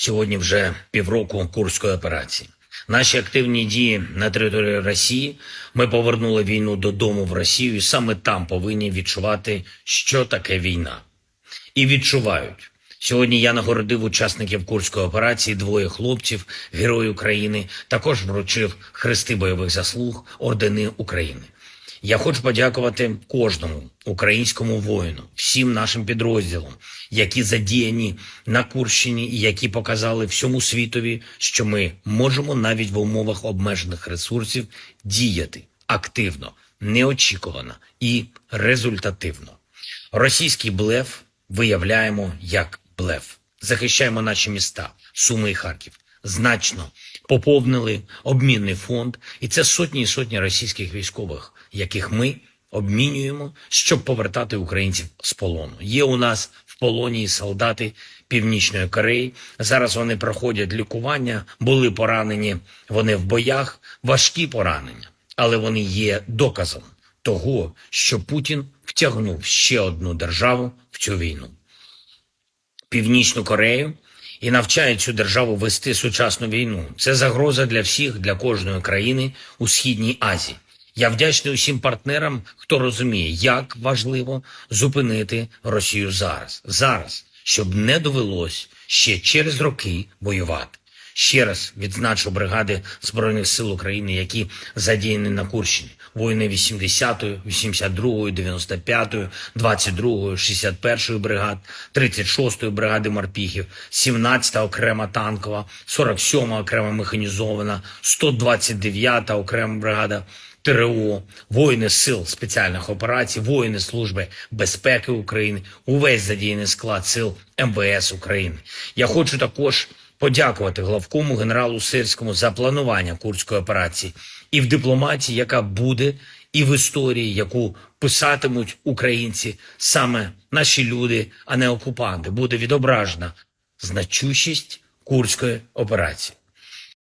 сьогодні вже півроку курської операції. Наші активні дії на території Росії. Ми повернули війну додому в Росію, і саме там повинні відчувати, що таке війна. І відчувають. Сьогодні я нагородив учасників курської операції двоє хлопців, герої України. Також вручив хрести бойових заслуг, ордени України. Я хочу подякувати кожному українському воїну, всім нашим підрозділам, які задіяні на Курщині і які показали всьому світові, що ми можемо навіть в умовах обмежених ресурсів діяти активно, неочікувано і результативно. Російський блеф виявляємо як блеф. Захищаємо наші міста, Суми і Харків. Значно поповнили обмінний фонд, і це сотні і сотні російських військових, яких ми обмінюємо, щоб повертати українців з полону. Є у нас в полоні солдати Північної Кореї. Зараз вони проходять лікування, були поранені вони в боях, важкі поранення, але вони є доказом того, що Путін втягнув ще одну державу в цю війну. Північну Корею і навчає цю державу вести сучасну війну. Це загроза для всіх, для кожної країни у східній Азії. Я вдячний усім партнерам, хто розуміє, як важливо зупинити Росію зараз, зараз, щоб не довелось ще через роки воювати. Ще раз відзначу бригади Збройних сил України, які задіяні на Курщині. Воїни 80-ї, 82-ї, 95-ї, 22-ї, 61-ї бригад, 36-ї бригади морпіхів, 17-та окрема танкова, 47-та окрема механізована, 129-та окрема бригада ТРО, воїни сил спеціальних операцій, воїни Служби безпеки України, увесь задіяний склад сил МВС України. Я хочу також подякувати главкому генералу Сирському за планування курської операції і в дипломатії, яка буде, і в історії, яку писатимуть українці, саме наші люди, а не окупанти, буде відображена значущість курської операції.